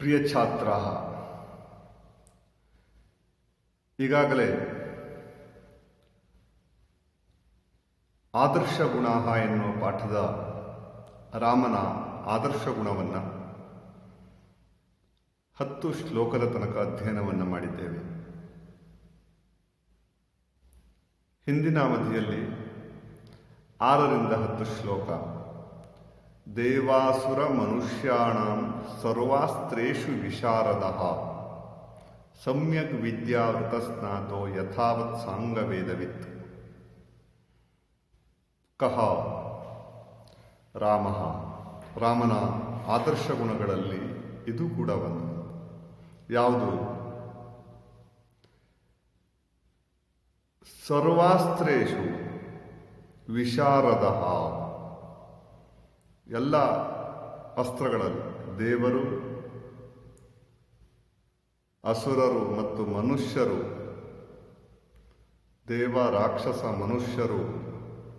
ಪ್ರಿಯ ಛಾತ್ರ, ಈಗಾಗಲೇ ಆದರ್ಶ ಗುಣ ಎನ್ನುವ ಪಾಠದ ರಾಮನ ಆದರ್ಶ ಗುಣವನ್ನು ಹತ್ತು ಶ್ಲೋಕದ ತನಕ ಅಧ್ಯಯನವನ್ನು ಮಾಡಿದ್ದೇವೆ. ಹಿಂದಿನ ಅವಧಿಯಲ್ಲಿ ಆರರಿಂದ ಹತ್ತು ಶ್ಲೋಕ. ದೇವಾಸುರ ಮನುಷ್ಯಾಣಂ ಸರ್ವಾಸ್ತ್ರೇಷು ವಿಶಾರದ. ಸಮ್ಯಕ್ ವಿದ್ಯಾವೃತ ಸ್ನಾತೋ ಯಥಾವತ್ ಸಾಂಗವೇದವಿತ್. ಕಹ. ರಾಮ. ರಾಮನ ಆದರ್ಶ ಗುಣಗಳಲ್ಲಿ ಇದು ಕೂಡ ಒಂದು. ಯಾವುದು? ಸರ್ವಾಸ್ತ್ರೇಷು ವಿಶಾರದ. ಎಲ್ಲ ಅಸ್ತ್ರಗಳಲ್ಲಿ ದೇವರು, ಅಸುರರು ಮತ್ತು ಮನುಷ್ಯರು, ದೇವ ರಾಕ್ಷಸ ಮನುಷ್ಯರು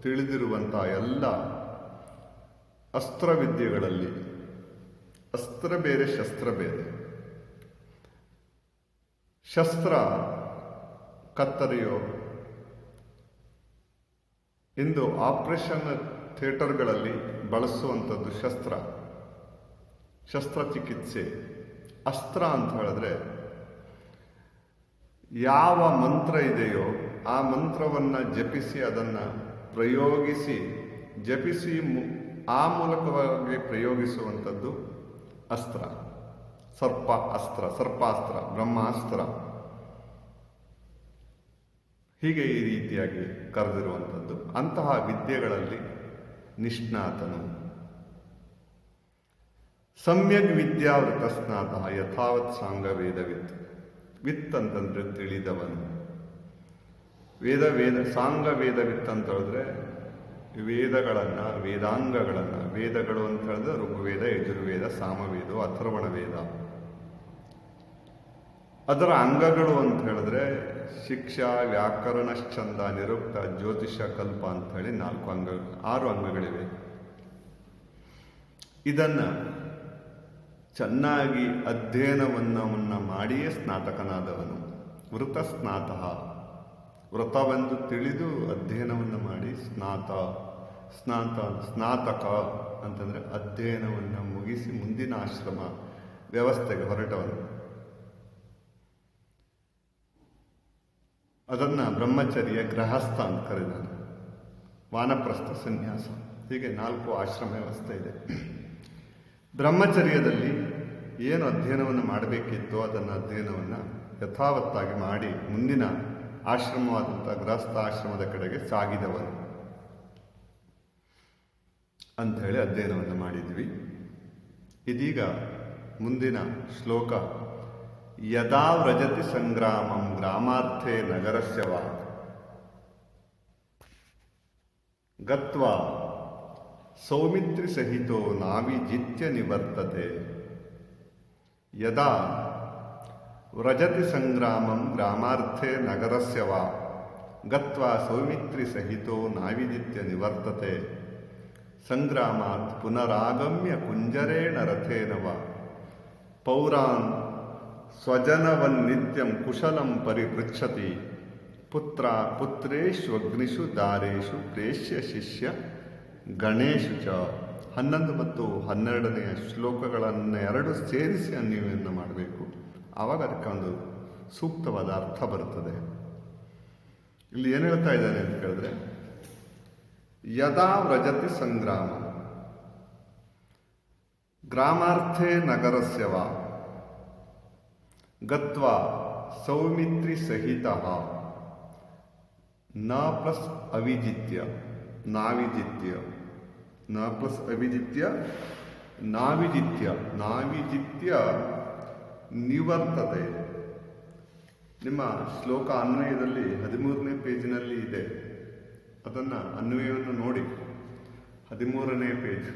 ತಿಳಿದಿರುವಂಥ ಎಲ್ಲ ಅಸ್ತ್ರವಿದ್ಯೆಗಳಲ್ಲಿ ಅಸ್ತ್ರ ಬೇರೆ, ಶಸ್ತ್ರ ಬೇರೆ. ಶಸ್ತ್ರ ಕತ್ತರಿಯೋ, ಇಂದು ಆಪರೇಷನ್ ಥಿಯೇಟರ್ಗಳಲ್ಲಿ ಬಳಸುವಂಥದ್ದು ಶಸ್ತ್ರ. ಶಸ್ತ್ರಚಿಕಿತ್ಸೆ. ಅಸ್ತ್ರ ಅಂತ ಹೇಳಿದ್ರೆ ಯಾವ ಮಂತ್ರ ಇದೆಯೋ ಆ ಮಂತ್ರವನ್ನು ಜಪಿಸಿ ಅದನ್ನು ಪ್ರಯೋಗಿಸಿ, ಜಪಿಸಿ ಆ ಮೂಲಕವಾಗಿ ಪ್ರಯೋಗಿಸುವಂಥದ್ದು ಅಸ್ತ್ರ. ಸರ್ಪ ಅಸ್ತ್ರ, ಸರ್ಪಾಸ್ತ್ರ, ಬ್ರಹ್ಮಾಸ್ತ್ರ. ಹೀಗೆ ಈ ರೀತಿಯಾಗಿ ಕರೆದಿರುವಂಥದ್ದು. ಅಂತಹ ವಿದ್ಯೆಗಳಲ್ಲಿ ನಿಷ್ಣಾತನು. ಸಮ್ಯಗ್ ವಿದ್ಯಾವೃತ ಸ್ನಾತ ಯಥಾವತ್ ಸಾಂಗ ವೇದವಿತ್ ವಿತ್ ಅಂತಂದ್ರೆ ತಿಳಿದವನು. ವೇದ ವೇದ ಸಾಂಗ ವೇದವಿತ್ ಅಂತ ಹೇಳಿದ್ರೆ ವೇದಗಳನ್ನು, ವೇದಾಂಗಗಳನ್ನು, ವೇದಗಳು ಅಂತ ಹೇಳಿದ್ರೆ ಋಗ್ವೇದ, ಯಜುರ್ವೇದ, ಸಾಮವೇದ ಅಥರ್ವಣ ವೇದ ಅದರ ಅಂಗಗಳು ಅಂತ ಹೇಳಿದ್ರೆ ಶಿಕ್ಷಾ ವ್ಯಾಕರಣ ಛಂದ ನಿರುಕ್ತ, ಜ್ಯೋತಿಷ, ಕಲ್ಪ ಅಂತ ಹೇಳಿ ನಾಲ್ಕು ಅಂಗ, ಆರು ಅಂಗಗಳಿವೆ. ಇದನ್ನ ಚೆನ್ನಾಗಿ ಅಧ್ಯಯನವನ್ನು ಮಾಡಿಯೇ ಸ್ನಾತಕನಾದವನು. ವೃತ ಸ್ನಾತಃ. ವೃತವೆಂದು ತಿಳಿದು ಅಧ್ಯಯನವನ್ನು ಮಾಡಿ ಸ್ನಾತ ಸ್ನಾತ, ಸ್ನಾತಕ ಅಂತಂದರೆ ಅಧ್ಯಯನವನ್ನು ಮುಗಿಸಿ ಮುಂದಿನ ಆಶ್ರಮ ವ್ಯವಸ್ಥೆಗೆ ಹೊರಟವನು. ಅದನ್ನು ಬ್ರಹ್ಮಚರ್ಯ ಗೃಹಸ್ಥ ಅಂತ ಕರೆದಾನೆ ವಾನಪ್ರಸ್ಥ ಸನ್ಯಾಸ. ಹೀಗೆ ನಾಲ್ಕು ಆಶ್ರಮ ವ್ಯವಸ್ಥೆ ಇದೆ. ಬ್ರಹ್ಮಚರ್ಯದಲ್ಲಿ ಏನು ಅಧ್ಯಯನವನ್ನು ಮಾಡಬೇಕಿತ್ತೋ ಅದನ್ನು ಅಧ್ಯಯನವನ್ನು ಯಥಾವತ್ತಾಗಿ ಮಾಡಿ ಮುಂದಿನ ಆಶ್ರಮವಾದಂಥ ಗೃಹಸ್ಥ ಆಶ್ರಮದ ಕಡೆಗೆ ಸಾಗಿದವನು ಅಂತ ಹೇಳಿ ಅಧ್ಯಯನವನ್ನು ಮಾಡಿದ್ವಿ. ಇದೀಗ ಮುಂದಿನ ಶ್ಲೋಕ ಯದಾ ವ್ರಜತಿ ಸಂಗ್ರಾಮಂ ಗ್ರಾಮಾರ್ಥೇ ನಗರಸ್ಯ ವಾ ಗತ್ವಾ ಸೌಮಿತ್ರಿ ಸಹಿತೋ ನಾವಿಜಿತ್ಯ ನಿವರ್ತತೆ ಯದಾ ವ್ರಜತಿ ಸಂಗ್ರಾಮಂ ಗ್ರಾಮಾರ್ಥೇ ನಗರಸ್ಯ ವಾ ಗತ್ವಾ ಸೌಮಿತ್ರಿ ಸಹಿತೋ ನಾವಿಜಿತ್ಯ ನಿವರ್ತತೆ ಸಂಗ್ರಾಮಾತ್ ಪುನರಾಗಮ್ಯ ಕುಂಜರೇಣ ರಥೇನ ವಾ ಪೌರಾನ್ ಸ್ವಜನವನ್ನಿತ್ಯಂ ಕುಶಲಂ ಪರಿಪೃಚ್ಛತಿ ಪುತ್ರ ಪುತ್ರೇಷ್ವಗ್ನಿಷು ದಾರೇಶು ಪ್ರೇಷ್ಯ ಶಿಷ್ಯ ಗಣೇಶು ಚ. ಹನ್ನೊಂದು ಮತ್ತು ಹನ್ನೆರಡನೆಯ ಶ್ಲೋಕಗಳನ್ನು ಎರಡು ಸೇರಿಸಿ ಅನ್ವಯವನ್ನು ಮಾಡಬೇಕು. ಆವಾಗ ಅದಕ್ಕೆ ಒಂದು ಸೂಕ್ತವಾದ ಅರ್ಥ ಬರುತ್ತದೆ. ಇಲ್ಲಿ ಏನು ಹೇಳ್ತಾ ಇದ್ದಾನೆ ಅಂತ ಕೇಳಿದ್ರೆ, ಯದಾ ವ್ರಜತಿ ಸಂಗ್ರಾಮ. ಗ್ರಾಮಾರ್ಥೇ ನಗರಸ್ಯವ ಗತ್ವಾ ಸೌಮಿತ್ರಿ ಸಹಿತ. ನ ಪ್ಲಸ್ ಅವಿಜಿತ್ಯ, ನಾವಿಜಿತ್ಯ. ನ ಪ್ಲಸ್ ಅವಿಜಿತ್ಯ, ನಾವಿಜಿತ್ಯ. ನಾವಿಜಿತ್ಯ ನಿವರ್ತತೆ ನಿಮ್ಮ ಶ್ಲೋಕ ಅನ್ವಯದಲ್ಲಿ ಹದಿಮೂರನೇ ಪೇಜಿನಲ್ಲಿ ಇದೆ. ಅದನ್ನು ಅನ್ವಯವನ್ನು ನೋಡಿ. ಹದಿಮೂರನೇ ಪೇಜ್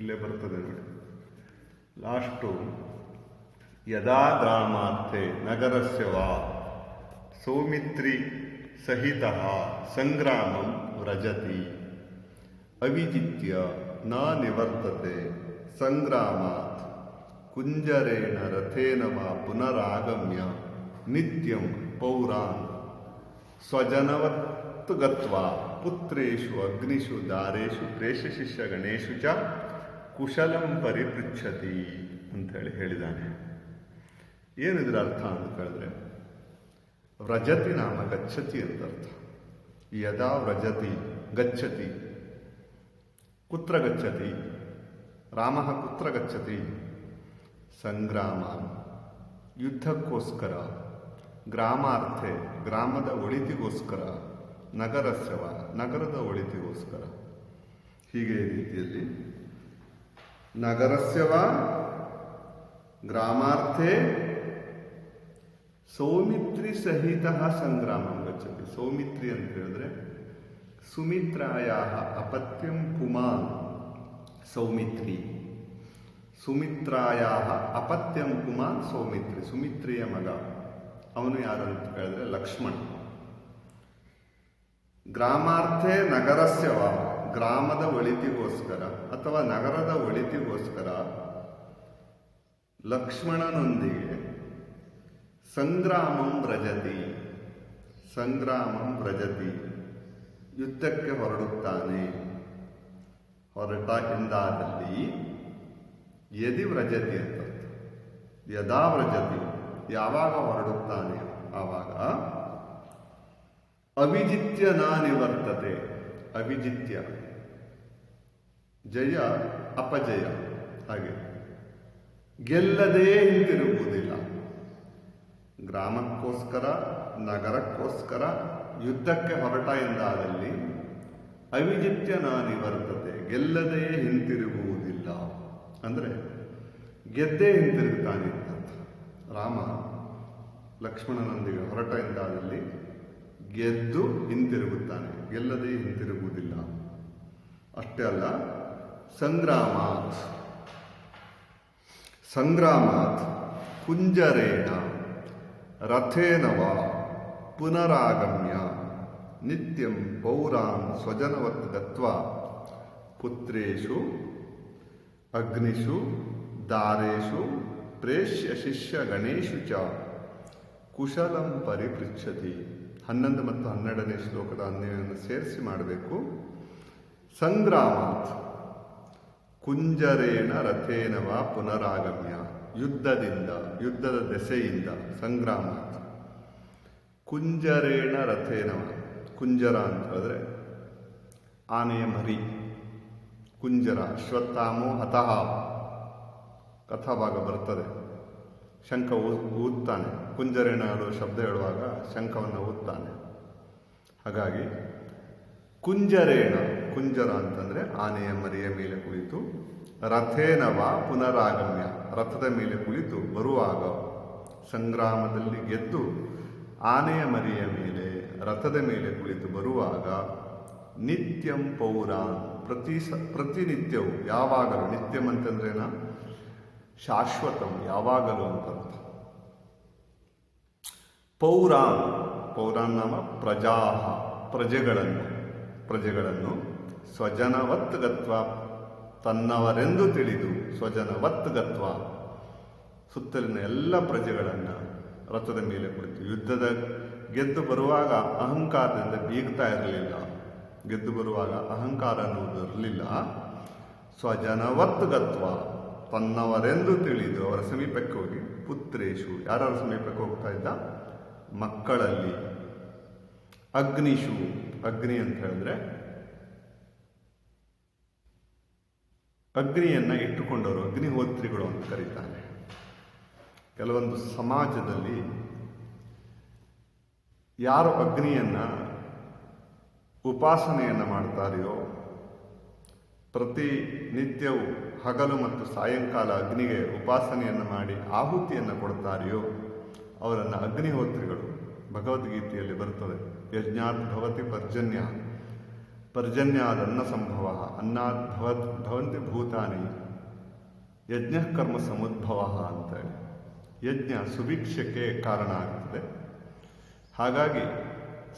ಇಲ್ಲೇ ಬರ್ತದೆ ನೋಡಿ. ಲಾಸ್ಟು ಯದಾ ಗ್ರಾಮಾರ್ಥೆ ನಗರಸ್ಯ ವಾ. ಸೌಮಿತ್ರಿ ಸಹಿತ ಸಂಗ್ರಾಮಂ ವ್ರಜತಿ. ಅವಿಜಿತ್ಯ ನ ನಿವರ್ತತೆ ಸಂಗ್ರಾಮಾತ್. ಕುಂಜರೇಣ ರಥೇನ ವಾ ಪುನರಾಗಮ್ಯ ನಿತ್ಯಂ ಪೌರಾನ್. ಸ್ವಜನವತ್ತು ಗತ್ವಾ ಪುತ್ರೇಷು ಅಗ್ನಿಷು ದಾರೇಷು ಪ್ರೇಷಶಿಷ್ಯ ಗಣೇಶು ಚ ಕುಶಲಂ ಪರಿಪೃಚ್ಛತಿ ಅಂತೇಳಿ ಹೇಳಿದ್ದಾನೆ. ಏನಿದ್ರ ಅರ್ಥ ಅಂತ ಕೇಳಿದ್ರೆ ವ್ರಜತಿ ನಾಮ ಗಚ್ಚತಿ ಅಂತ ಅರ್ಥ. ಯದಾ ವ್ರಜತಿ, ಗಚ್ಚತಿ, ಕುತ್ರ ಗಚ್ಚತಿ, ರಾಮ ಕುತ್ರ ಗಚ್ಚತಿ, ಸಂಗ್ರಾಮ, ಯುದ್ಧಕ್ಕೋಸ್ಕರ ಗ್ರಾಮಾರ್ಥೆ ಗ್ರಾಮದ ಒಳಿತಿಗೋಸ್ಕರ, ನಗರಸ್ಯವ, ನಗರದ ಒಳಿತಿಗೋಸ್ಕರ. ಹೀಗೆ ರೀತಿಯಲ್ಲಿ ನಗರಸ್ಯವ ಗ್ರಾಮಾರ್ಥೆ ಸೌಮಿತ್ರಿ ಸಹಿತ ಸಂಗ್ರಾಮ ಗಚ್ಚತಿ. ಸೌಮಿತ್ರಿ ಅಂತ ಹೇಳಿದ್ರೆ ಸುಮಿತ್ರಾಯ ಅಪತ್ಯಂ ಪುಮಾನ್ ಸೌಮಿತ್ರಿ. ಸುಮಿತ್ರಾಯ ಅಪತ್ಯಂ ಪುಮಾನ್ ಸೌಮಿತ್ರಿ, ಸುಮಿತ್ರಿಯ ಮಗ. ಅವನು ಯಾರಂತ ಅಂತ ಕೇಳಿದ್ರೆ ಲಕ್ಷ್ಮಣ. ಗ್ರಾಮಾರ್ಥೆ ನಗರಸ್ಯವ, ಗ್ರಾಮದ ಒಳಿತಿಗೋಸ್ಕರ ಅಥವಾ ನಗರದ ಒಳಿತಿಗೋಸ್ಕರ ಲಕ್ಷ್ಮಣನೊಂದಿಗೆ ಸಂಗ್ರಾಮಂ ವ್ರಜತಿ. ಸಂಗ್ರಾಮಂ ವ್ರಜತಿ. ಯುದ್ಧಕ್ಕೆ ಹೊರಡುತ್ತಾನೆ. ಹೊರಟ ಎಂದಾದಲ್ಲಿ ಯದಿ ವ್ರಜತಿ ಅಂತ ಯದಾ ವ್ರಜತಿ, ಯಾವಾಗ ಹೊರಡುತ್ತಾನೆ? ಆವಾಗ ಅವಿಜಿತ್ಯ ನಾ ನಿವರ್ತತೆ. ಅವಿಜಿತ್ಯ ಜಯ ಅಪಜಯ. ಹಾಗೆ ಗೆಲ್ಲದೇ ಹಿಂತಿರುಗುವುದಿಲ್ಲ. ಗ್ರಾಮಕ್ಕೋಸ್ಕರ, ನಗರಕ್ಕೋಸ್ಕರ ಯುದ್ಧಕ್ಕೆ ಹೊರಟ ಎಂದಾದಲ್ಲಿ ಅವಿಜಿತ್ಯ ನಾನಿ ಬರ್ತದೆ ಗೆಲ್ಲದೆಯೇ ಹಿಂತಿರುಗುವುದಿಲ್ಲ. ಅಂದರೆ ಗೆದ್ದೇ ಹಿಂತಿರುಗುತ್ತಾನೆ ರಾಮ ಲಕ್ಷ್ಮಣನೊಂದಿಗೆ ಹೊರಟ ಎಂದಾದಲ್ಲಿ ಗೆದ್ದು ಹಿಂತಿರುಗುತ್ತಾನೆ, ಗೆಲ್ಲದೆ ಹಿಂತಿರುಗುವುದಿಲ್ಲ. ಅಷ್ಟೇ ಅಲ್ಲ, ಸಂಗ್ರಾಮಾತ್. ಸಂಗ್ರಾಮಾತ್ ಕುಂಜರೇಣ. ರಥೇನವ ಪುನರಾಗಮ್ಯ. ನಿತ್ಯಂ ಪೌರಾನ್ ಸ್ವಜನವತ್ ಗತ್ವಾ. ಪುತ್ರೇಷು ಅಗ್ನಿಷು ದಾರೇಶು, ಪ್ರೇಷ್ಯ ಶಿಷ್ಯ ಗಣೇಶು ಚ. ಕುಶಲಂ ಪರಿಪೃಚ್ಛತಿ. ಹನ್ನೊಂದು ಮತ್ತು ಹನ್ನೆರಡನೇ ಶ್ಲೋಕದ ಅನ್ವಯವನ್ನು ಸೇರಿಸಿ ಮಾಡಬೇಕು. ಸಂಗ್ರಾಮಾತ್. ಕುಂಜರೇಣ ರಥೇನವ ಪುನರಾಗಮ್ಯ. ಯುದ್ಧದಿಂದ, ಯುದ್ಧದ ದೆಸೆಯಿಂದ ಸಂಗ್ರಾಮ ಕುಂಜರೇಣ ರಥೇನವ ಕುಂಜರ ಅಂತ ಹೇಳಿದ್ರೆ ಆನೆಯ ಮರಿ, ಕುಂಜರ ಅಶ್ವತ್ಥಾಮೋ ಹತಃ. ಕಥಾಭಾಗ ಬರ್ತದೆ. ಶಂಖ ಊದ್ತಾನೆ. ಕುಂಜರೇಣ ಅನ್ನೋ ಶಬ್ದ ಹೇಳುವಾಗ ಶಂಖವನ್ನು ಊದ್ತಾನೆ. ಹಾಗಾಗಿ ಕುಂಜರೇಣ, ಕುಂಜರ ಅಂತಂದರೆ ಆನೆಯ ಮರಿಯ ಮೇಲೆ ಕುಳಿತು ರಥೇನವ ಪುನರಾಗಮ್ಯ. ರಥದ ಮೇಲೆ ಕುಳಿತು ಬರುವಾಗ ಸಂಗ್ರಾಮದಲ್ಲಿ ಗೆದ್ದು ಆನೆಯ ಮರಿಯ ಮೇಲೆ, ರಥದ ಮೇಲೆ ಕುಳಿತು ಬರುವಾಗ ನಿತ್ಯಂ ಪೌರಾನ್ ಪ್ರತಿ ಸ, ಪ್ರತಿನಿತ್ಯವು ಯಾವಾಗಲೂ, ನಿತ್ಯಂ ಅಂತಂದ್ರೇನ? ಶಾಶ್ವತಂ, ಯಾವಾಗಲೂ ಅಂತ ಅರ್ಥ ಪೌರಾನ್ ಪೌರಾನ್ ನಾಮ ಪ್ರಜಾ ಪ್ರಜೆಗಳನ್ನು ಪ್ರಜೆಗಳನ್ನು ಸ್ವಜನವತ್ ಗತ್ವ ತನ್ನವರೆಂದು ತಿಳಿದು ಸ್ವಜನವತ್ಗತ್ವ ಸುತ್ತಲಿನ ಎಲ್ಲ ಪ್ರಜೆಗಳನ್ನು ರಥದ ಮೇಲೆ ಕುಳಿತು ಯುದ್ಧದ ಗೆದ್ದು ಬರುವಾಗ ಅಹಂಕಾರದಿಂದ ಬೀಗ್ತಾ ಇರಲಿಲ್ಲ. ಗೆದ್ದು ಬರುವಾಗ ಅಹಂಕಾರ ಅನ್ನುವುದು ಇರಲಿಲ್ಲ. ಸ್ವಜನವತ್ಗತ್ವ ತನ್ನವರೆಂದು ತಿಳಿದು ಅವರ ಸಮೀಪಕ್ಕೆ ಹೋಗಿ ಪುತ್ರೇಶು ಯಾರ್ಯಾರ ಸಮೀಪಕ್ಕೆ ಹೋಗ್ತಾ ಇದ್ದ? ಮಕ್ಕಳಲ್ಲಿ. ಅಗ್ನಿಶು. ಅಗ್ನಿ ಅಂತ ಹೇಳಿದ್ರೆ ಅಗ್ನಿಯನ್ನ ಇಟ್ಟುಕೊಂಡವರು, ಅಗ್ನಿಹೋತ್ರಿಗಳು ಅಂತ ಕರೀತಾರೆ. ಕೆಲವೊಂದು ಸಮಾಜದಲ್ಲಿ ಯಾರು ಅಗ್ನಿಯನ್ನು ಉಪಾಸನೆಯನ್ನು ಮಾಡ್ತಾರೆಯೋ, ಪ್ರತಿ ನಿತ್ಯವೂ ಹಗಲು ಮತ್ತು ಸಾಯಂಕಾಲ ಅಗ್ನಿಗೆ ಉಪಾಸನೆಯನ್ನು ಮಾಡಿ ಆಹುತಿಯನ್ನು ಕೊಡ್ತಾರೆಯೋ, ಅವರನ್ನು ಅಗ್ನಿಹೋತ್ರಿಗಳು ಭಗವದ್ಗೀತೆಯಲ್ಲಿ ಬರುತ್ತದೆ ಯಜ್ಞಾತ್ ಭವತಿ ಪರ್ಜನ್ಯ ಪರ್ಜನ್ಯಾದ ಅನ್ನ ಸಂಭವ ಅನ್ನಾತ್ ಭವತ್ ಭೂತಾನಿ, ಯಜ್ಞ ಕರ್ಮ ಸಮುದ್ಭವ ಅಂತೇಳಿ. ಯಜ್ಞ ಸುಭಿಕ್ಷಕ್ಕೆ ಕಾರಣ ಆಗ್ತದೆ. ಹಾಗಾಗಿ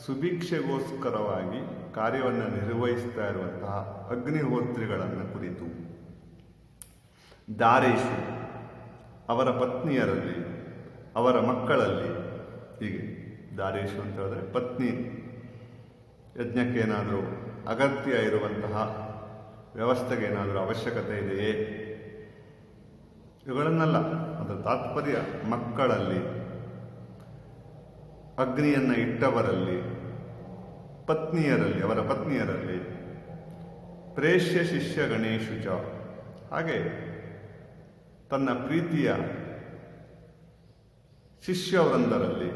ಸುಭಿಕ್ಷೆಗೋಸ್ಕರವಾಗಿ ಕಾರ್ಯವನ್ನು ನಿರ್ವಹಿಸ್ತಾ ಇರುವಂತಹ ಅಗ್ನಿಹೋತ್ರಿಗಳನ್ನು ಕುರಿತು ದಾರೇಶು ಅವರ ಪತ್ನಿಯರಲ್ಲಿ, ಅವರ ಮಕ್ಕಳಲ್ಲಿ, ಹೀಗೆ ದಾರೇಶು ಅಂತ ಹೇಳಿದ್ರೆ ಪತ್ನಿ ಯಜ್ಞಕ್ಕೆ ಏನಾದರೂ ಅಗತ್ಯ ಇರುವಂತಹ ವ್ಯವಸ್ಥೆಗೆ ಏನಾದರೂ ಅವಶ್ಯಕತೆ ಇದೆಯೇ? ಇವುಗಳನ್ನೆಲ್ಲ ಅದರ ತಾತ್ಪರ್ಯ ಮಕ್ಕಳಲ್ಲಿ, ಅಗ್ನಿಯನ್ನು ಇಟ್ಟವರಲ್ಲಿ, ಪತ್ನಿಯರಲ್ಲಿ, ಅವರ ಪತ್ನಿಯರಲ್ಲಿ, ಪ್ರೇಷ್ಯ ಶಿಷ್ಯ ಗಣೇಶು ಚ. ಹಾಗೆ ತನ್ನ ಪ್ರೀತಿಯ ಶಿಷ್ಯವೃಂದರಲ್ಲಿ.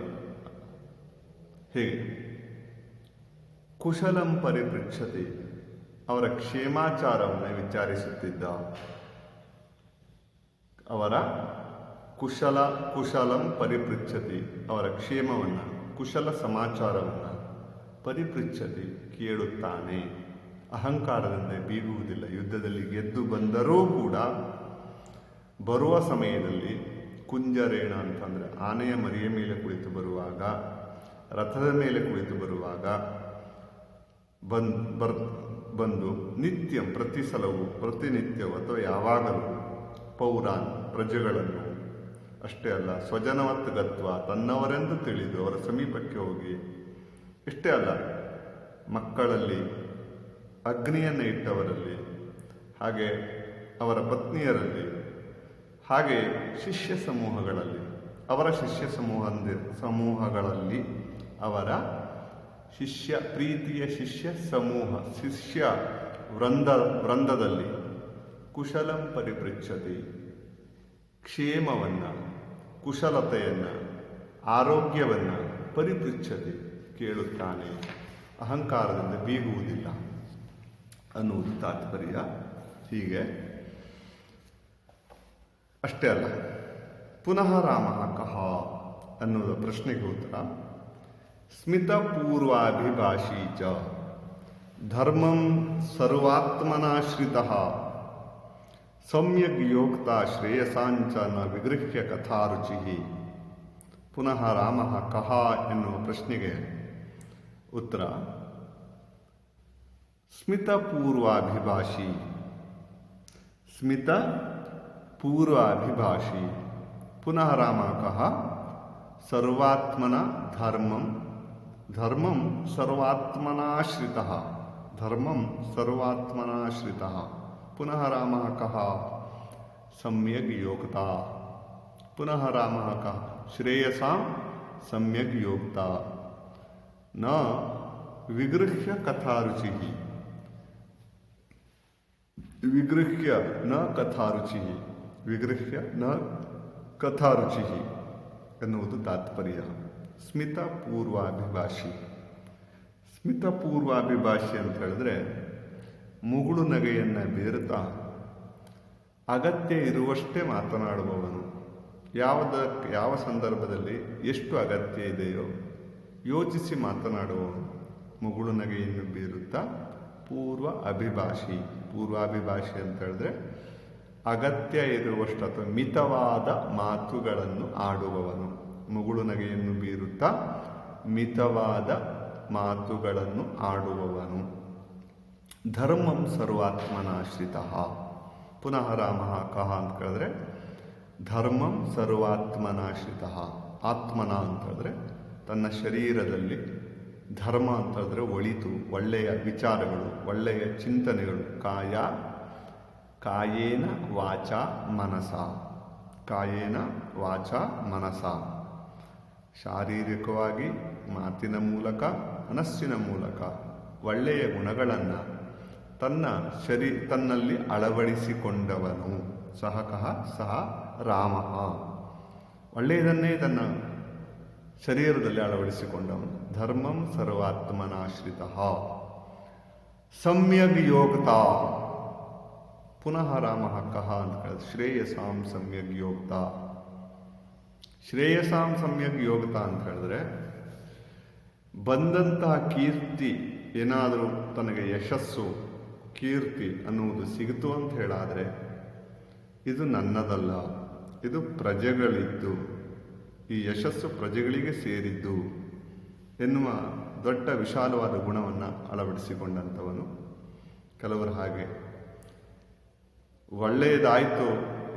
ಹೇಗೆ? ಕುಶಲಂ ಪರಿಪೃಕ್ಷತೆ. ಅವರ ಕ್ಷೇಮಾಚಾರವನ್ನು ವಿಚಾರಿಸುತ್ತಿದ್ದ. ಅವರ ಕುಶಲ, ಕುಶಲಂ ಪರಿಪೃಚ್ಛತಿ ಅವರ ಕ್ಷೇಮವನ್ನು, ಕುಶಲ ಸಮಾಚಾರವನ್ನು ಪರಿಪೃಚ್ಛತಿ ಕೇಳುತ್ತಾನೆ. ಅಹಂಕಾರದಿಂದ ಬೀಗುವುದಿಲ್ಲ. ಯುದ್ಧದಲ್ಲಿ ಗೆದ್ದು ಬಂದರೂ ಕೂಡ ಬರುವ ಸಮಯದಲ್ಲಿ ಕುಂಜರೇಣ ಅಂತಂದರೆ ಆನೆಯ ಮರಿಯ ಮೇಲೆ ಕುಳಿತು ಬರುವಾಗ, ರಥದ ಮೇಲೆ ಕುಳಿತು ಬರುವಾಗ ಬಂದ್, ಬರ್, ಬಂದು ನಿತ್ಯ ಪ್ರತಿ ಸಲವೂ, ಪ್ರತಿನಿತ್ಯವೂ ಅಥವಾ ಯಾವಾಗಲೂ ಪೌರಾನ್ ಪ್ರಜೆಗಳನ್ನು, ಅಷ್ಟೇ ಅಲ್ಲ ಸ್ವಜನವತ್ ಗತ್ವ ತನ್ನವರೆಂದು ತಿಳಿದು ಅವರ ಸಮೀಪಕ್ಕೆ ಹೋಗಿ, ಇಷ್ಟೇ ಅಲ್ಲ, ಮಕ್ಕಳಲ್ಲಿ ಅಗ್ನಿಯನ್ನು ಇಟ್ಟವರಲ್ಲಿ, ಹಾಗೆ ಅವರ ಪತ್ನಿಯರಲ್ಲಿ, ಹಾಗೆ ಶಿಷ್ಯ ಸಮೂಹಗಳಲ್ಲಿ, ಅವರ ಶಿಷ್ಯ ಸಮೂಹ ಸಮೂಹಗಳಲ್ಲಿ ಅವರ ಶಿಷ್ಯ, ಪ್ರೀತಿಯ ಶಿಷ್ಯ ಸಮೂಹ, ಶಿಷ್ಯ ವೃಂದ, ವೃಂದದಲ್ಲಿ ಕುಶಲಂ ಪರಿಪೃಚ್ಛತಿ. ಕ್ಷೇಮವನ್ನು, ಕುಶಲತೆಯನ್ನು, ಆರೋಗ್ಯವನ್ನು ಪರಿಪೃಚ್ಛತಿ ಕೇಳುತ್ತಾನೆ. ಅಹಂಕಾರದಿಂದ ಬೀಗುವುದಿಲ್ಲ ಅನ್ನುವುದು ತಾತ್ಪರ್ಯ. ಹೀಗೆ. ಅಷ್ಟೇ ಅಲ್ಲ. ಪುನಃ ರಾಮ ಕಹ ಅನ್ನುವ ಪ್ರಶ್ನೆಗೆ ಉತ್ತರ. ಸ್ಮಿತಪೂರ್ವಾಭಿಭಾಷಿ ಚ ಧರ್ಮಂ ಸರ್ವಾತ್ಮನಾಶ್ರಿತ ಸಮ್ಯಗ್ ಯೋಕ್ತ ಶ್ರೇಯಸಾಂಚ ನ ವಿಗೃಹ್ಯ ಕಥಾರುಚಿ ಪುನಃ ರಾಮ ಕಹ ಎನ್ನುವ ಪ್ರಶ್ನೆಗೆ ಉತ್ತರ ಸ್ಮಿತಪೂರ್ವಾಭಿಭಾಷಿ ಸ್ಮಿತ ಪೂರ್ವಾಭಿಭಾಷಿ ಪುನಃ ರಾಮ ಕಹ ಸರ್ವಾತ್ಮನ ಧರ್ಮಂ ಧರ್ಮಂ ಸರ್ವಾತ್ಮನಾಶ್ರಿತ ಧರ್ಮಂ ಸರ್ವಾತ್ಮನಾಶ್ರಿತ ಪುನಃ ರಾಮ ಕಹ ಸಮ್ಯಗ್ ಯೋಕ್ತ ಪುನಃ ರಾಮ ಕಹ ಶ್ರೇಯಸಾಂ ಸಮ್ಯಗ್ ಯೋಕ್ತ ನ ವಿಗೃಹ್ಯ ಕಥಾರುಚಿ ವಿಗೃಹ್ಯ ನ ಕಥಾರುಚಿ ವಿಗೃಹ್ಯ ನ ಕಥಾರುಚಿ ಎನ್ನುವುದು ತಾತ್ಪರ್ಯ ಸ್ಮಿತ ಪೂರ್ವಾಭಿಭಾಷಿ ಸ್ಮಿತ ಪೂರ್ವಾಭಿಭಾಷಿ ಅಂತ ಹೇಳಿದ್ರೆ ಮುಗುಳು ನಗೆಯನ್ನು ಬೀರುತ್ತಾ ಅಗತ್ಯ ಇರುವಷ್ಟೇ ಮಾತನಾಡುವವನು. ಯಾವುದ ಯಾವ ಸಂದರ್ಭದಲ್ಲಿ ಎಷ್ಟು ಅಗತ್ಯ ಇದೆಯೋ ಯೋಚಿಸಿ ಮಾತನಾಡುವವನು. ಮುಗುಳು ನಗೆಯನ್ನು ಬೀರುತ್ತಾ ಪೂರ್ವ ಅಭಿಭಾಷಿ. ಪೂರ್ವಾಭಿಭಾಷಿ ಅಂತ ಹೇಳಿದ್ರೆ ಅಗತ್ಯ ಇರುವಷ್ಟು ಅಥವಾ ಮಿತವಾದ ಮಾತುಗಳನ್ನು ಆಡುವವನು. ಮುಗುಳು ನಗೆಯನ್ನು ಬೀರುತ್ತಾ ಮಿತವಾದ ಮಾತುಗಳನ್ನು ಆಡುವವನು. ಧರ್ಮಂ ಸರ್ವಾತ್ಮನಾಶ್ರಿತ. ಪುನಃ ರಾಮ ಕಹ ಅಂತ ಕೇಳಿದ್ರೆ, ಧರ್ಮಂ ಸರ್ವಾತ್ಮನಾಶ್ರಿತ. ಆತ್ಮನ ಅಂತ ಹೇಳಿದ್ರೆ, ತನ್ನ ಶರೀರದಲ್ಲಿ ಧರ್ಮ ಅಂತಂದರೆ ಒಳಿತು, ಒಳ್ಳೆಯ ವಿಚಾರಗಳು, ಒಳ್ಳೆಯ ಚಿಂತನೆಗಳು. ಕಾಯ, ಕಾಯೇನ ವಾಚ ಮನಸ. ಕಾಯೇನ ವಾಚ ಮನಸ. ಶಾರೀರಿಕವಾಗಿ, ಮಾತಿನ ಮೂಲಕ, ಮನಸ್ಸಿನ ಮೂಲಕ ಒಳ್ಳೆಯ ಗುಣಗಳನ್ನು ತನ್ನ ಶರೀ, ತನ್ನಲ್ಲಿ ಅಳವಡಿಸಿಕೊಂಡವನು. ಸಹ ಕಹ, ಸಹ ರಾಮ. ಒಳ್ಳೆಯದನ್ನೇ ತನ್ನ ಶರೀರದಲ್ಲಿ ಅಳವಡಿಸಿಕೊಂಡವನು. ಧರ್ಮಂ ಸರ್ವಾತ್ಮನಾಶ್ರಿತ. ಸಮ್ಯಗ್ ಯೋಗ್ತ ಪುನಃ ರಾಮ ಕಹ ಅಂತ ಶ್ರೇಯಸಾಂ ಸಮ್ಯಗ್ ಯೋಗ್ತ ಶ್ರೇಯಸಾಂ ಸಮ್ಯಕ್ ಯೋಗತ ಅಂತ ಹೇಳಿದ್ರೆ ಬಂದಂತಹ ಕೀರ್ತಿ ಏನಾದರೂ ತನಗೆ ಯಶಸ್ಸು, ಕೀರ್ತಿ ಅನ್ನುವುದು ಸಿಗುತ್ತು ಅಂತ ಹೇಳಾದರೆ, ಇದು ನನ್ನದಲ್ಲ, ಇದು ಪ್ರಜೆಗಳಿದ್ದು, ಈ ಯಶಸ್ಸು ಪ್ರಜೆಗಳಿಗೆ ಸೇರಿದ್ದು ಎನ್ನುವ ದೊಡ್ಡ ವಿಶಾಲವಾದ ಗುಣವನ್ನು ಅಳವಡಿಸಿಕೊಂಡಂಥವನು ಕೆಲವರು ಹಾಗೆ. ಒಳ್ಳೆಯದಾಯಿತು,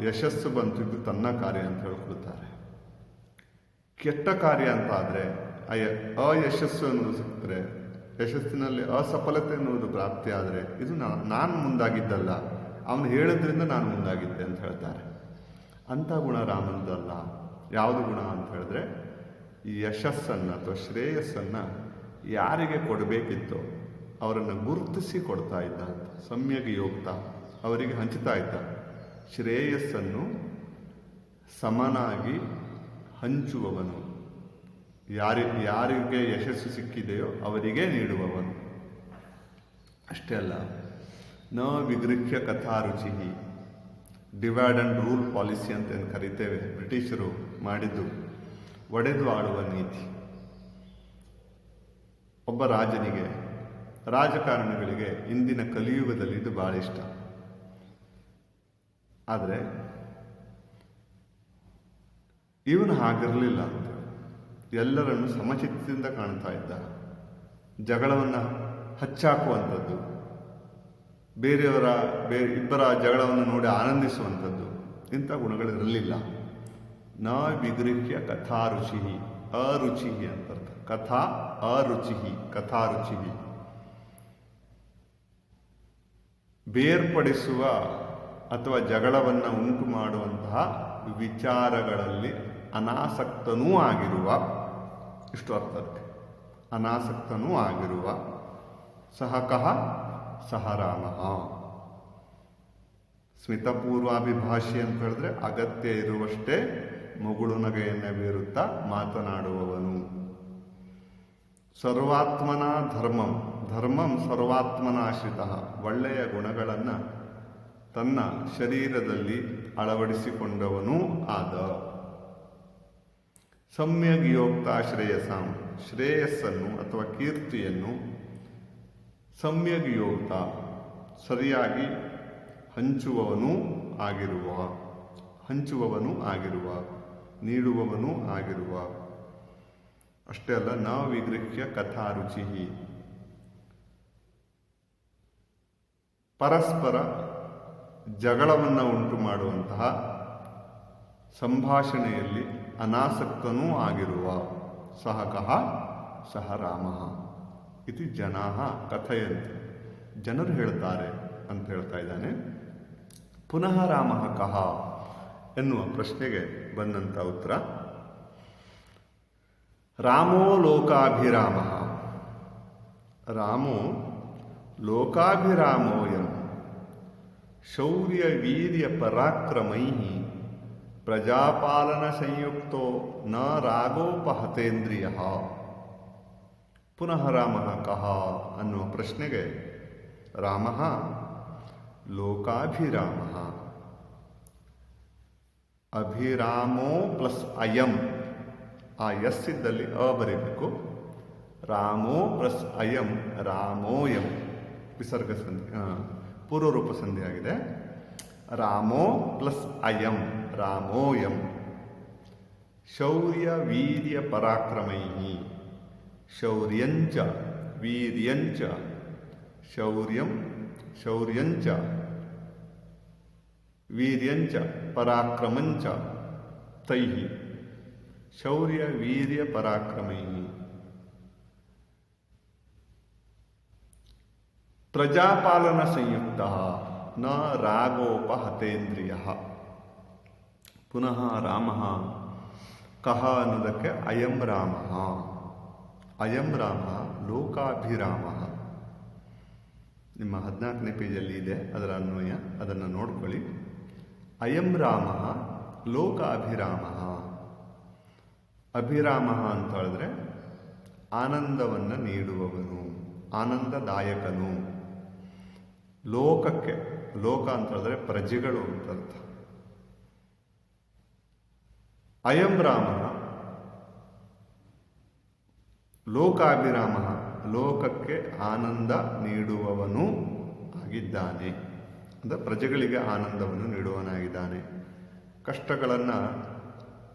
ಯಶಸ್ಸು ಬಂತಿದ್ದು ತನ್ನ ಕಾರ್ಯ ಅಂತ ಹೇಳ್ಕೊಳ್ತಾರೆ. ಕೆಟ್ಟ ಕಾರ್ಯ ಅಂತ ಆದರೆ, ಅಯ, ಅಯಶಸ್ಸು ಅನ್ನೋದು ಯಶಸ್ಸಿನಲ್ಲಿ ಅಸಫಲತೆ ಅನ್ನೋದು ಪ್ರಾಪ್ತಿ ಆದರೆ, ಇದು ನಾನು ಮುಂದಾಗಿದ್ದಲ್ಲ. ಅವನು ಹೇಳೋದ್ರಿಂದ ನಾನು ಮುಂದಾಗಿದ್ದೆ ಅಂತ ಹೇಳ್ತಾರೆ. ಅಂಥ ಗುಣ ರಾಮನದಲ್ಲ ಯಾವುದು ಗುಣ ಅಂತ ಹೇಳಿದ್ರೆ, ಈ ಯಶಸ್ಸನ್ನು ಅಥವಾ ಶ್ರೇಯಸ್ಸನ್ನು ಯಾರಿಗೆ ಕೊಡಬೇಕಿತ್ತೋ, ಅವರನ್ನು ಗುರುತಿಸಿ ಕೊಡ್ತಾ ಇದ್ದ ಅಂತ, ಸಮ್ಯಗ ಯೋಗ್ತಾ ಅವರಿಗೆ ಹಂಚುತ್ತಾ ಇದ್ದ. ಶ್ರೇಯಸ್ಸನ್ನು ಸಮನಾಗಿ ಹಂಚುವವನು. ಯಾರಿ, ಯಾರಿಗೆ ಯಶಸ್ಸು ಸಿಕ್ಕಿದೆಯೋ ಅವರಿಗೆ ನೀಡುವವನು. ಅಷ್ಟೇ ಅಲ್ಲ, ನ ವಿಗೃಹ್ಯ ಕಥಾರುಚಿ ಡಿವೈಡ್ ಅಂಡ್ ರೂಲ್ ಪಾಲಿಸಿ ಅಂತ ಏನು ಕರಿತೇವೆ ಬ್ರಿಟಿಷರು ಮಾಡಿದ್ದು, ಒಡೆದು ಆಡುವ ನೀತಿ. ಒಬ್ಬ ರಾಜನಿಗೆ, ರಾಜಕಾರಣಿಗಳಿಗೆ ಇಂದಿನ ಕಲಿಯುಗದಲ್ಲಿ ಇದು ಭಾಳ ಇಷ್ಟ. ಆದರೆ ಇವನು ಹಾಗಿರಲಿಲ್ಲ. ಎಲ್ಲರನ್ನು ಸಮಚಿತ್ತದಿಂದ ಕಾಣ್ತಾ ಇದ್ದ. ಜಗಳವನ್ನು ಹಚ್ಚಾಕುವಂಥದ್ದು. ಬೇರೆಯವರ ಬೇ ಇಬ್ಬರ ಜಗಳವನ್ನು ನೋಡಿ ಆನಂದಿಸುವಂಥದ್ದು. ಇಂಥ ಗುಣಗಳಿರಲಿಲ್ಲ. ನ ವಿಗೃಹ್ಯ ರುಚಿಹಿ ಅರುಚಿ ಅಂತ ಅರ್ಥ ಕಥಾ ಅರುಚಿ ಕಥಾರುಚಿ ಬೇರ್ಪಡಿಸುವ ಅಥವಾ ಜಗಳವನ್ನು ಉಂಟು ಮಾಡುವಂತಹ ವಿಚಾರಗಳಲ್ಲಿ ಅನಾಸಕ್ತನೂ ಆಗಿರುವ, ಇಷ್ಟು ಅರ್ಥ ಅದಕ್ಕೆ. ಅನಾಸಕ್ತನೂ ಆಗಿರುವ ಸಹಕಃ ಸಹ ರಾಮ. ಸ್ಮಿತಪೂರ್ವಾಭಿಭಾಷೆ ಅಂತ ಹೇಳಿದ್ರೆ ಅಗತ್ಯ ಇರುವಷ್ಟೇ ಮುಗುಳು ನಗೆಯನ್ನು ಬೀರುತ್ತಾ ಮಾತನಾಡುವವನು. ಸರ್ವಾತ್ಮನ ಧರ್ಮಂ ಧರ್ಮಂ ಸರ್ವಾತ್ಮನಾಶ್ರಿತ. ಒಳ್ಳೆಯ ಗುಣಗಳನ್ನು ತನ್ನ ಶರೀರದಲ್ಲಿ ಅಳವಡಿಸಿಕೊಂಡವನೂ ಆದ. ಸಮ್ಯಗ್ ಯೋಕ್ತ ಶ್ರೇಯಸಾಂ ಶ್ರೇಯಸ್ಸನ್ನು ಅಥವಾ ಕೀರ್ತಿಯನ್ನು ಸಮ್ಯಗ್ ಯೋಕ್ತ ಸರಿಯಾಗಿ ಹಂಚುವವನೂ ಆಗಿರುವ, ಹಂಚುವವನು ಆಗಿರುವ, ನೀಡುವವನೂ ಆಗಿರುವ. ಅಷ್ಟೇ ಅಲ್ಲ ನ ವಿಗೃಹ್ಯ ಕಥಾರುಚಿ. ಪರಸ್ಪರ ಜಗಳವನ್ನು ಉಂಟು ಮಾಡುವಂತಹ ಸಂಭಾಷಣೆಯಲ್ಲಿ ಅನಾಸಕ್ತನೂ ಆಗಿರುವ ಸಹ ಕಹ ಸಹ ರಾಮ ಇದು ಜನಾ ಕಥೆಯಂತೆ. ಜನರು ಹೇಳ್ತಾರೆ ಅಂತ ಹೇಳ್ತಾ ಇದ್ದಾನೆ. ಪುನಃ ರಾಮ ಕಹ ಎನ್ನುವ ಪ್ರಶ್ನೆಗೆ ಬಂದಂಥ ಉತ್ತರ. ರಾಮೋ ಲೋಕಾಭಿರಾಮ. ರಾಮೋ ಲೋಕಾಭಿರಾಮೋಯಂ. ಶೌರ್ಯ ವೀರ್ಯ ಪರಾಕ್ರಮೈ ಪ್ರಜಾಪಾಲನ ಸಂಯುಕ್ತೋ ನ ರಾಗೋಪಹತೇಂದ್ರಿಯ. ಪುನಃ ರಾಮ ಕಹ ಅನ್ನುವ ಪ್ರಶ್ನೆಗೆ ರಾಮ, ಲೋಕಾಭಿರಾಮ. ಅಭಿರಾಮೋ ಪ್ಲಸ್ ಅಯಂ. ಆ ಎಸ್ ಇದ್ದಲ್ಲಿ ಅ ಬರೀಬೇಕು. ರಾಮೋ ಪ್ಲಸ್ ಅಯಂ, ರಾಮೋಯಂ. ವಿಸರ್ಗ ಸಂಧಿ ಪೂರ್ವರೂಪ ಸಂಧಿ ಆಗಿದೆ ರಾಮೋ ಪ್ಲಸ್ ಅಯಂ. ರಾಮೋಯಂ ಶೌರ್ಯ ವೀರ್ಯ ಪರಾಕ್ರಮೈ ಶೌರ್ಯಂಚ ವೀರ್ಯಂಚ ಶೌರ್ಯಂ ಶೌರ್ಯಂಚ ವೀರ್ಯಂಚ ಪರಾಕ್ರಮಂಚ ತೈ ಶೌರ್ಯ ವೀರ್ಯ ಪರಾಕ್ರಮೈ ಪ್ರಜಾಪಾಲನ ಸಂಯುಕ್ತ ನ ರಾಗೋಪಹತೇಂದ್ರಿಯ ಪುನಃ ರಾಮ. ಕಹ ಅನ್ನೋದಕ್ಕೆ ಅಯಂ ರಾಮ. ಅಯಂ ರಾಮ, ಲೋಕಾಭಿರಾಮ. ನಿಮ್ಮ ಹದಿನಾಲ್ಕನೇ ಪೇಜಲ್ಲಿ ಇದೆ, ಅದರ ಅನ್ವಯ. ಅದನ್ನು ನೋಡ್ಕೊಳ್ಳಿ. ಅಯಂ ರಾಮ, ಲೋಕಾಭಿರಾಮ. ಅಭಿರಾಮ ಅಂತ ಹೇಳಿದ್ರೆ ಆನಂದವನ್ನು ನೀಡುವವನು, ಆನಂದದಾಯಕನು. ಲೋಕಕ್ಕೆ, ಲೋಕ ಅಂತ ಹೇಳಿದ್ರೆ ಪ್ರಜೆಗಳು ಅಂತ ಅಯಂ ರಾಮ, ಲೋಕಾಭಿರಾಮ, ಲೋಕಕ್ಕೆ ಆನಂದ ನೀಡುವವನು ಆಗಿದ್ದಾನೆ. ಅಂದರೆ ಪ್ರಜೆಗಳಿಗೆ ಆನಂದವನ್ನು ನೀಡುವನಾಗಿದ್ದಾನೆ ಕಷ್ಟಗಳನ್ನು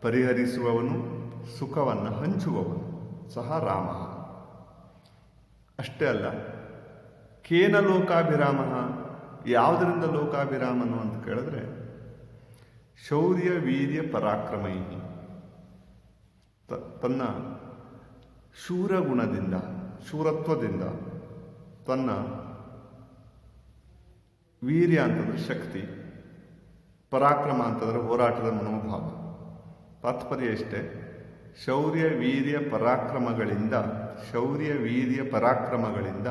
ಪರಿಹರಿಸುವವನು, ಸುಖವನ್ನು ಹಂಚುವವನು. ಸಹ ರಾಮ. ಅಷ್ಟೇ ಅಲ್ಲ, ಕೇನ ಲೋಕಾಭಿರಾಮ, ಯಾವುದರಿಂದ ಲೋಕಾಭಿರಾಮನು ಅಂತ ಕೇಳಿದ್ರೆ ಶೌರ್ಯ, ವೀರ್ಯ ಪರಾಕ್ರಮೈ ತನ್ನ ತನ್ನ ಶೂರಗುಣದಿಂದ, ಶೂರತ್ವದಿಂದ ತನ್ನ ವೀರ್ಯ ಅಂತಂದರೆ ಶಕ್ತಿ, ಪರಾಕ್ರಮ ಅಂತಂದರೆ ಹೋರಾಟದ ಮನೋಭಾವ. ತಾತ್ಪರ್ಯ ಇಷ್ಟೇ ಶೌರ್ಯ, ವೀರ್ಯ, ಪರಾಕ್ರಮಗಳಿಂದ, ಶೌರ್ಯ, ವೀರ್ಯ, ಪರಾಕ್ರಮಗಳಿಂದ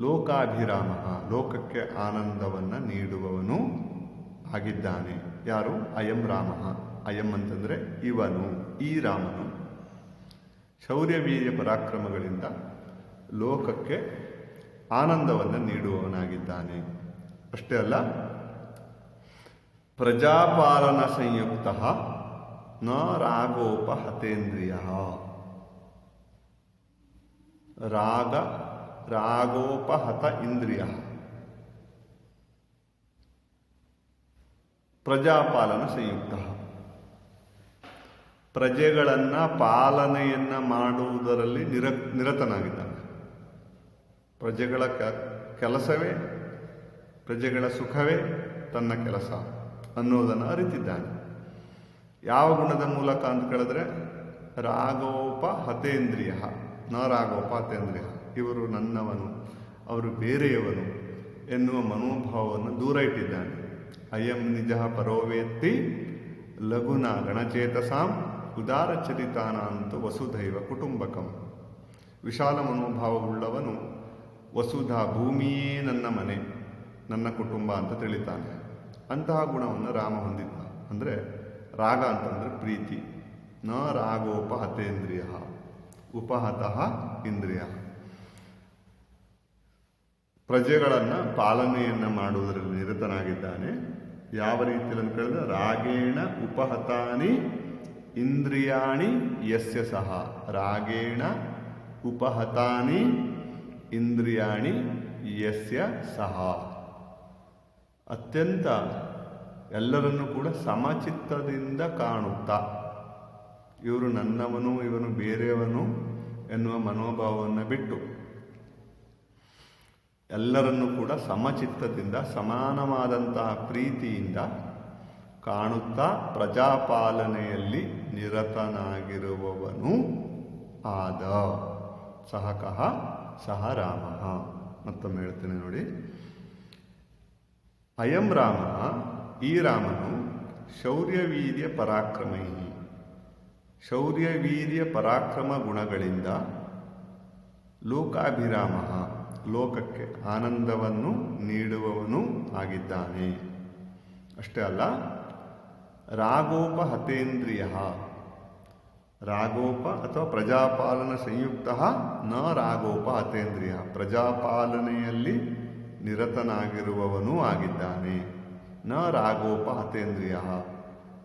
ಲೋಕಾಭಿರಾಮ, ಲೋಕಕ್ಕೆ ಆನಂದವನ್ನು ನೀಡುವವನು ಆಗಿದ್ದಾನೆ. ಯಾರು? ಅಯಂ ರಾಮ. ಅಯಂ ಅಂತಂದ್ರೆ ಇವನು, ಈ ರಾಮನು. ಶೌರ್ಯವೀರ್ಯ ಪರಾಕ್ರಮಗಳಿಂದ ಲೋಕಕ್ಕೆ ಆನಂದವನ್ನು ನೀಡುವವನಾಗಿದ್ದಾನೆ. ಅಷ್ಟೇ ಅಲ್ಲ, ಪ್ರಜಾಪಾಲನ ಸಂಯುಕ್ತ ನ ರಾಗೋಪ ಹತೇಂದ್ರಿಯ. ರಾಗ ರಾಗೋಪಹತ ಇಂದ್ರಿಯ. ಪ್ರಜಾಪಾಲನ ಸಂಯುಕ್ತ. ಪ್ರಜೆಗಳನ್ನು ಪಾಲನೆಯನ್ನು ಮಾಡುವುದರಲ್ಲಿ ನಿರ, ನಿರತನಾಗಿದ್ದಾನೆ. ಪ್ರಜೆಗಳ ಕೆಲಸವೇ, ಪ್ರಜೆಗಳ ಸುಖವೇ ತನ್ನ ಕೆಲಸ ಅನ್ನೋದನ್ನು ಅರಿತಿದ್ದಾನೆ. ಯಾವ ಗುಣದ ಮೂಲಕ ಅಂತ ಕೇಳಿದ್ರೆ, ರಾಗೋಪ ಹತೇಂದ್ರಿಯ, ನ ರಾಗೋಪ ಹತೇಂದ್ರಿಯ. ಇವರು ನನ್ನವನು, ಅವರು ಬೇರೆಯವನು ಎನ್ನುವ ಮನೋಭಾವವನ್ನು ದೂರ ಇಟ್ಟಿದ್ದಾನೆ. ಅಯಂ ನಿಜ ಪರೋವೇತ್ತಿ ಲಘುನ ಗಣಚೇತಸಾಂ ಉದಾರ ಚರಿತಾನಂತು ವಸುಧೈವ ಕುಟುಂಬಕಂ ವಿಶಾಲ ಮನೋಭಾವವುಳ್ಳವನು ವಸುಧ ಭೂಮಿಯೇ ನನ್ನ ಮನೆ, ನನ್ನ ಕುಟುಂಬ ಅಂತ ತಿಳಿತಾನೆ। ಅಂತಹ ಗುಣವನ್ನು ರಾಮ ಹೊಂದಿದ್ದ. ಅಂದರೆ ರಾಗ ಅಂತಂದರೆ ಪ್ರೀತಿ, ನ ರಾಗೋಪಹತೇಂದ್ರಿಯ, ಉಪಹತಃ ಇಂದ್ರಿಯ। ಪ್ರಜೆಗಳನ್ನು ಪಾಲನೆಯನ್ನು ಮಾಡುವುದರಲ್ಲಿ ನಿರತನಾಗಿದ್ದಾನೆ ಯಾವ ರೀತಿಯಲ್ಲಿ ಅಂತ ಕೇಳಿದ್ರೆ, ರಾಗೇಣ ಉಪಹತಾನಿ ಇಂದ್ರಿಯಾಣಿ ಯಸ್ಯ ಸಹ. ರಾಗೇಣ ಉಪಹತಾನಿ ಇಂದ್ರಿಯಾಣಿ ಯಸ್ಯ ಸಹ. ಅತ್ಯಂತ ಎಲ್ಲರನ್ನೂ ಕೂಡ ಸಮಚಿತ್ತದಿಂದ ಕಾಣುತ್ತಾ. ಇವರು ನನ್ನವನು, ಇವನು ಬೇರೆಯವನು ಎನ್ನುವ ಮನೋಭಾವವನ್ನು ಬಿಟ್ಟು ಎಲ್ಲರನ್ನೂ ಕೂಡ ಸಮಚಿತ್ತದಿಂದ, ಸಮಾನವಾದಂತಹ ಪ್ರೀತಿಯಿಂದ ಕಾಣುತ್ತಾ ಪ್ರಜಾಪಾಲನೆಯಲ್ಲಿ ನಿರತನಾಗಿರುವವನು ಆದ. ಸಹ ಕಹ ಸಹ ರಾಮ. ಮತ್ತೊಮ್ಮೆ ಹೇಳ್ತೇನೆ ನೋಡಿ. ಅಯಂ ರಾಮ, ಈ ರಾಮನು ಶೌರ್ಯವೀರ್ಯ ಪರಾಕ್ರಮೈ ಶೌರ್ಯವೀರ್ಯ ಪರಾಕ್ರಮ ಗುಣಗಳಿಂದ ಲೋಕಾಭಿರಾಮ. ಲೋಕಕ್ಕೆ ಆನಂದವನ್ನು ನೀಡುವವನು ಆಗಿದ್ದಾನೆ. ಅಷ್ಟೇ ಅಲ್ಲ, ರಾಗೋಪಹತೇಂದ್ರಿಯ, ರಾಗೋಪ ಅಥವಾ ಪ್ರಜಾಪಾಲನ ಸಂಯುಕ್ತ ನ ರಾಗೋಪ ಹತೇಂದ್ರಿಯ ಪ್ರಜಾಪಾಲನೆಯಲ್ಲಿ ನಿರತನಾಗಿರುವವನೂ ಆಗಿದ್ದಾನೆ. ನ ರಾಗೋಪ ಹತೇಂದ್ರಿಯ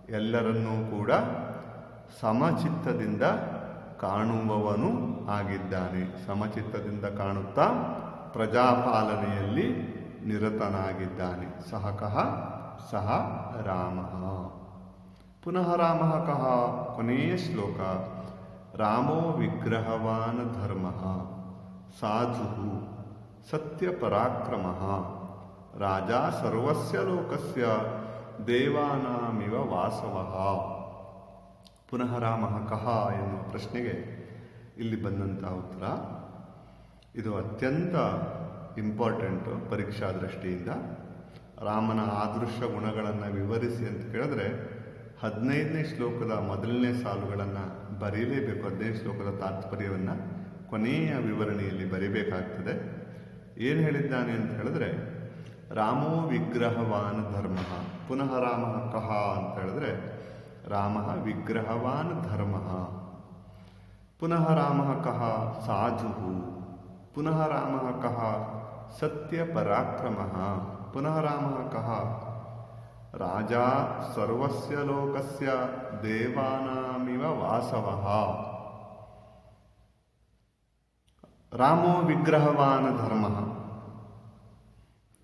ಎಲ್ಲರನ್ನೂ ಕೂಡ ಸಮಚಿತ್ತದಿಂದ ಕಾಣುವವನು ಆಗಿದ್ದಾನೆ. ಸಮಚಿತ್ತದಿಂದ ಕಾಣುತ್ತಾ ಪ್ರಜಾಪಾಲನೆಯಲ್ಲಿ ನಿರತನಾಗಿದ್ದಾನೆ. ಸಹ ಕಹ, ಸಹ ರಾಮ. ಪುನಃ ರಾಮ ಕಹ, ಕೊನೆಯ ಶ್ಲೋಕ. ರಾಮೋ ವಿಗ್ರಹವಾನ್ ಧರ್ಮ ಸಾಧು ಸತ್ಯಪರಾಕ್ರಮ ರಾಜ ಸರ್ವಸ್ಯ ಲೋಕಸ್ಯ, ದೇವಾನಾಮಿವ ವಾಸವ. ಪುನಃ ರಾಮ ಕಹ ಎನ್ನುವ ಪ್ರಶ್ನೆಗೆ ಇಲ್ಲಿ ಬಂದಂತಹ ಉತ್ತರ. ಇದು ಅತ್ಯಂತ ಇಂಪಾರ್ಟೆಂಟು ಪರೀಕ್ಷಾ ದೃಷ್ಟಿಯಿಂದ. ರಾಮನ ಆದೃಶ್ಯ ಗುಣಗಳನ್ನು ವಿವರಿಸಿ ಅಂತ ಕೇಳಿದ್ರೆ, ಹದಿನೈದನೇ ಶ್ಲೋಕದ ಮೊದಲನೇ ಸಾಲುಗಳನ್ನು ಬರೀಲೇಬೇಕು. ಹದಿನೈದು ಶ್ಲೋಕದ ತಾತ್ಪರ್ಯವನ್ನು ಕೊನೆಯ ವಿವರಣೆಯಲ್ಲಿ ಬರೀಬೇಕಾಗ್ತದೆ. ಏನು ಹೇಳಿದ್ದಾನೆ ಅಂತ ಹೇಳಿದ್ರೆ, ರಾಮೋ ವಿಗ್ರಹವಾನ್ ಧರ್ಮ, ಪುನಃ ರಾಮ ಕಹ ಅಂತ ಹೇಳಿದ್ರೆ, ರಾಮ ವಿಗ್ರಹವಾನ್ ಧರ್ಮ, ಪುನಃ ರಾಮ ಕಹ ಸಾಧು ಪುನಃ ರಾಮ ಕಹ ಸತ್ಯ ಪರಾಕ್ರಮ. ಪುನಃ ರಾಮ ಕಹ ರಾಜ ಸರ್ವಸ್ಯ ಲೋಕಸ್ಯ ದೇವಾನಾಮಿವ ವಾಸವಃ. ರಾಮೋ ವಿಗ್ರಹವಾನ ಧರ್ಮ.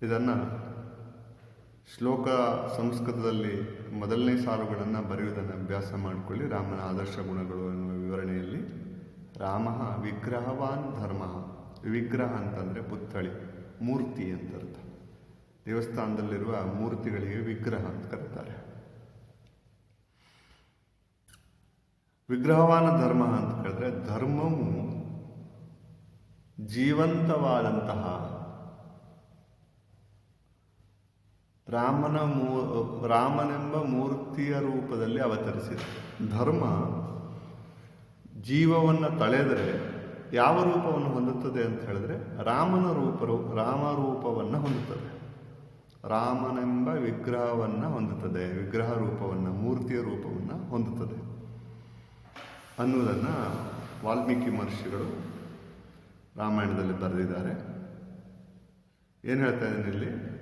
ಇದನ್ನು ಶ್ಲೋಕ ಸಂಸ್ಕೃತದಲ್ಲಿ ಮೊದಲನೇ ಸಾಲುಗಳನ್ನು ಬರೆಯುವುದನ್ನು ಅಭ್ಯಾಸ ಮಾಡಿಕೊಳ್ಳಿ. ರಾಮನ ಆದರ್ಶ ಗುಣಗಳು ಎನ್ನುವ ವಿವರಣೆಯಲ್ಲಿ ರಾಮ ವಿಗ್ರಹವಾನ್ ಧರ್ಮ. ವಿಗ್ರಹ ಅಂತಂದರೆ ಪುತ್ಥಳಿ, ಮೂರ್ತಿ ಅಂತ ಅರ್ಥ. ದೇವಸ್ಥಾನದಲ್ಲಿರುವ ಮೂರ್ತಿಗಳಿಗೆ ವಿಗ್ರಹ ಅಂತ ಕರೀತಾರೆ. ವಿಗ್ರಹವಾನ ಧರ್ಮ ಅಂತ ಹೇಳಿದ್ರೆ ಧರ್ಮವು ಜೀವಂತವಾದಂತಹ ರಾಮನ ಮೂ, ರಾಮನೆಂಬ ಮೂರ್ತಿಯ ರೂಪದಲ್ಲಿ ಅವತರಿಸಿದೆ ಧರ್ಮ ಜೀವವನ್ನು ತಳೆದರೆ ಯಾವ ರೂಪವನ್ನು ಹೊಂದುತ್ತದೆ ಅಂತ ಹೇಳಿದ್ರೆ ರಾಮನ ರೂಪರು ರಾಮರೂಪವನ್ನು ಹೊಂದುತ್ತದೆ. ರಾಮನೆಂಬ ವಿಗ್ರಹವನ್ನು ಹೊಂದುತ್ತದೆ, ವಿಗ್ರಹ ರೂಪವನ್ನು, ಮೂರ್ತಿಯ ರೂಪವನ್ನು ಹೊಂದುತ್ತದೆ. ಅನ್ನುವುದನ್ನು ವಾಲ್ಮೀಕಿ ಮಹರ್ಷಿಗಳು ರಾಮಾಯಣದಲ್ಲಿ ಬರೆದಿದ್ದಾರೆ. ಏನು ಹೇಳ್ತಾ ಇದ್ದೀನಿ ಇಲ್ಲಿ?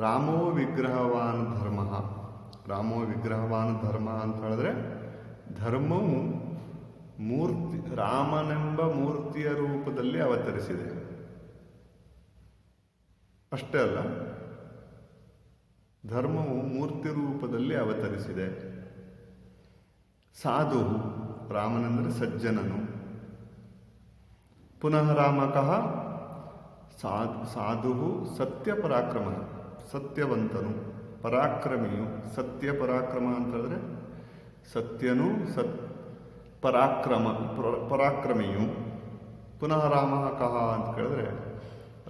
ರಾಮೋ ವಿಗ್ರಹವಾನ್ ಧರ್ಮ. ರಾಮೋ ವಿಗ್ರಹವಾನ್ ಧರ್ಮ ಅಂತ ಹೇಳಿದ್ರೆ ಧರ್ಮವು ಮೂರ್ತಿ, ರಾಮನೆಂಬ ಮೂರ್ತಿಯ ರೂಪದಲ್ಲಿ ಅವತರಿಸಿದೆ. ಅಷ್ಟೇ ಅಲ್ಲ, ಧರ್ಮವು ಮೂರ್ತಿ ರೂಪದಲ್ಲಿ ಅವತರಿಸಿದೆ. ಸಾಧು, ರಾಮನೆಂದರೆ ಸಜ್ಜನನು. ಪುನಃ ರಾಮಕಃ ಸಾಧು ಸಾಧು ಸತ್ಯ ಪರಾಕ್ರಮ ಸತ್ಯವಂತನು, ಪರಾಕ್ರಮಿಯು ಸತ್ಯ ಪರಾಕ್ರಮ ಅಂತಂದರೆ ಸತ್ಯನು ಸತ್ ಪರಾಕ್ರಮ, ಪ್ರ- ಪರಾಕ್ರಮಿಯು ಪುನಃ ರಾಮ ಕಹ ಅಂತ ಕೇಳಿದ್ರೆ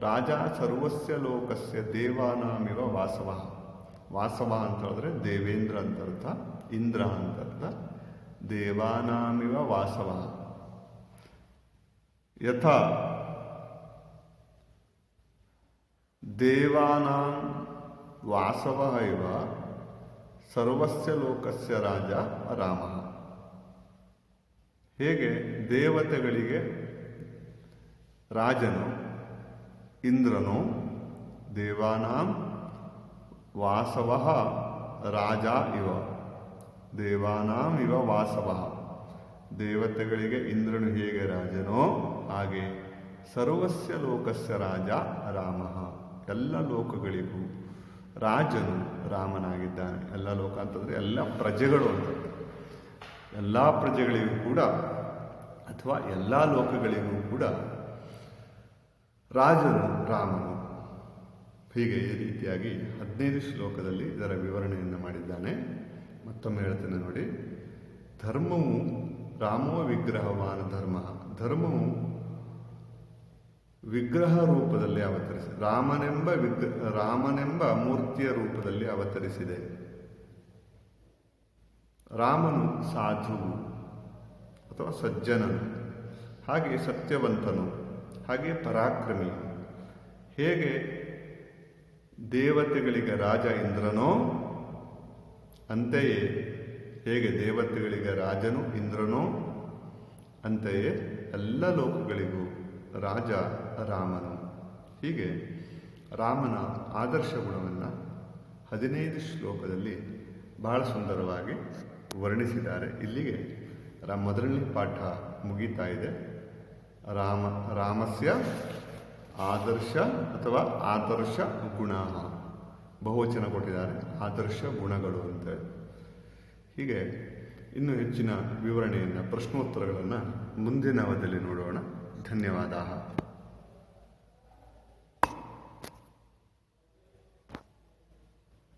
ರಾಜ ಸರ್ವಸ್ಯ ಲೋಕಸ್ಯ ದೇವಾನಾಮಿವ ವಾಸವ. ವಾಸವ ಅಂತ ಹೇಳಿದ್ರೆ ದೇವೇಂದ್ರ ಅಂತ ಅರ್ಥ, ಇಂದ್ರ ಅಂತ ಅರ್ಥ, ದೇವಾನಾಮಿವ ವಾಸವ. ಯಥ ದೇವಾನಾಂ ವಾಸವ ಇವ ಸರ್ವಸ್ಯ ಲೋಕಸ್ಯ ರಾಜ ರಾಮ. ಹೇಗೆ ದೇವತೆಗಳಿಗೆ ರಾಜನು, ಇಂದ್ರನು, ದೇವಾನಾಂ ವಾಸವ ರಾಜ ಇವ, ದೇವಾನಾಂ ಇವ ವಾಸವ. ದೇವತೆಗಳಿಗೆ ಇಂದ್ರನು ಹೇಗೆ ರಾಜನೋ ಹಾಗೆ ಸರ್ವಸ್ಯ ಲೋಕಸ್ಯ ರಾಜ ರಾಮ. ಎಲ್ಲ ಲೋಕಗಳಿಗೂ ರಾಜನು ರಾಮನಾಗಿದ್ದಾನೆ. ಎಲ್ಲ ಲೋಕ ಅಂತಂದರೆ ಎಲ್ಲ ಪ್ರಜೆಗಳು ಅಂತ ಎಲ್ಲ ಪ್ರಜೆಗಳಿಗೂ ಕೂಡ ಅಥವಾ ಎಲ್ಲ ಲೋಕಗಳಿಗೂ ಕೂಡ ರಾಜನು ರಾಮನು ಹೀಗೆ ಈ ರೀತಿಯಾಗಿ ಹದಿನೈದು ಶ್ಲೋಕದಲ್ಲಿ ಇದರ ವಿವರಣೆಯನ್ನು ಮಾಡಿದ್ದಾನೆ. ಮತ್ತೊಮ್ಮೆ ಹೇಳ್ತೇನೆ ನೋಡಿ. ಧರ್ಮವು ರಾಮೋ ವಿಗ್ರಹವಾನ ಧರ್ಮ. ಧರ್ಮವು ವಿಗ್ರಹ ರೂಪದಲ್ಲಿ ಅವತರಿಸಿದೆ ರಾಮನೆಂಬ ವಿಗ್ರ ರಾಮನೆಂಬ ಮೂರ್ತಿಯ ರೂಪದಲ್ಲಿ ಅವತರಿಸಿದೆ. ರಾಮನು ಸಾಧು ಅಥವಾ ಸಜ್ಜನನು ಹಾಗೆ ಸತ್ಯವಂತನು, ಹಾಗೆ ಪರಾಕ್ರಮಿ. ಹೇಗೆ ದೇವತೆಗಳಿಗೆ ರಾಜ ಇಂದ್ರನೋ, ಅಂತೆಯೇ ಹೇಗೆ ದೇವತೆಗಳಿಗೆ ರಾಜನು ಇಂದ್ರನೋ, ಅಂತೆಯೇ ಎಲ್ಲ ಲೋಕಗಳಿಗೂ ರಾಜ ರಾಮನು. ಹೀಗೆ ರಾಮನ ಆದರ್ಶ ಗುಣವನ್ನು ಹದಿನೈದು ಶ್ಲೋಕದಲ್ಲಿ ಬಹಳ ಸುಂದರವಾಗಿ ವರ್ಣಿಸಿದ್ದಾರೆ. ಇಲ್ಲಿಗೆ ಮೊದಲನೇ ಪಾಠ ಮುಗಿತಾ ಇದೆ. ರಾಮ, ರಾಮಸ್ಯ ಆದರ್ಶ ಅಥವಾ ಆದರ್ಶ ಗುಣ. ಬಹುವಚನ ಕೊಟ್ಟಿದ್ದಾರೆ. ಆದರ್ಶ ಗುಣಗಳು ಅಂತ. ಹೀಗೆ ಇನ್ನೂ ಹೆಚ್ಚಿನ ವಿವರಣೆಯನ್ನು, ಪ್ರಶ್ನೋತ್ತರಗಳನ್ನು ಮುಂದಿನ ಅವಧಿಯಲ್ಲಿ ನೋಡೋಣ. ಧನ್ಯವಾದ.